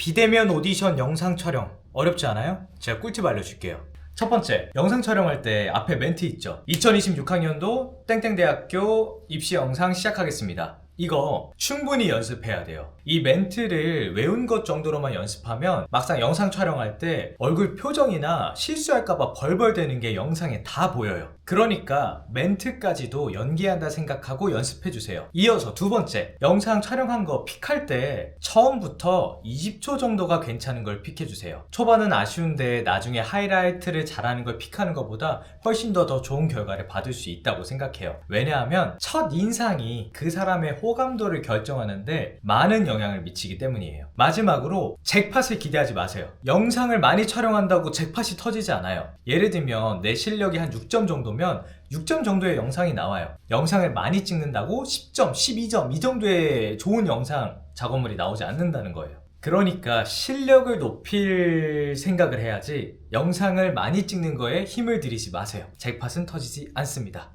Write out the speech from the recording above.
비대면 오디션 영상 촬영 어렵지 않아요? 제가 꿀팁 알려줄게요. 첫 번째, 영상 촬영할 때 앞에 멘트 있죠. 2026학년도 땡땡대학교 입시 영상 시작하겠습니다. 이거 충분히 연습해야 돼요. 이 멘트를 외운 것 정도로만 연습하면 막상 영상 촬영할 때 얼굴 표정이나 실수할까봐 벌벌대는 게 영상에 다 보여요. 그러니까 멘트까지도 연기한다 생각하고 연습해주세요. 이어서 두 번째, 영상 촬영한 거 픽할 때 처음부터 20초 정도가 괜찮은 걸 픽해주세요. 초반은 아쉬운데 나중에 하이라이트를 잘하는 걸 픽하는 것보다 훨씬 더 더 좋은 결과를 받을 수 있다고 생각해요. 왜냐하면 첫 인상이 그 사람의 호 감도를 결정하는데 많은 영향을 미치기 때문이에요. 마지막으로 잭팟을 기대하지 마세요. 영상을 많이 촬영한다고 잭팟이 터지지 않아요. 예를 들면 내 실력이 한 6점 정도면 6점 정도의 영상이 나와요. 영상을 많이 찍는다고 10점, 12점 이 정도의 좋은 영상 작업물이 나오지 않는다는 거예요. 그러니까 실력을 높일 생각을 해야지 영상을 많이 찍는 거에 힘을 들이지 마세요. 잭팟은 터지지 않습니다.